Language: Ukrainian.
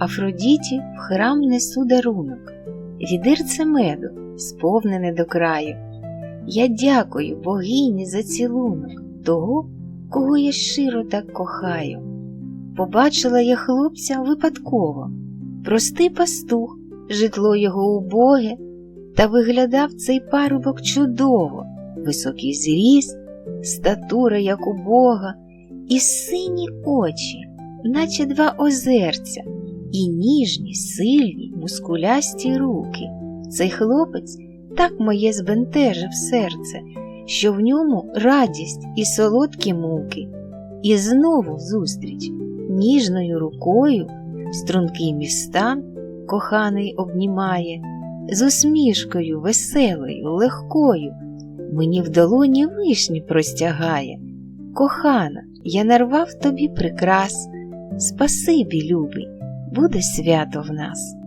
Афродіті в храм несу дарунок, відирце меду, сповнене до краю. Я дякую богині за цілунок того, кого я щиро так кохаю. Побачила я хлопця випадково, простий пастух, житло його убоге, та виглядав цей парубок чудово, високий зріст, статура, як у Бога, і сині очі, наче два озерця, і ніжні, сильні, мускулясті руки. Цей хлопець так моє збентежив серце, що в ньому радість і солодкі муки, і знову зустріч ніжною рукою стрункий містан коханий обнімає, з усмішкою веселою, легкою, мені в долоні вишні простягає. Кохана, я нарвав тобі прикрас, спасибі, любий, буде свято в нас.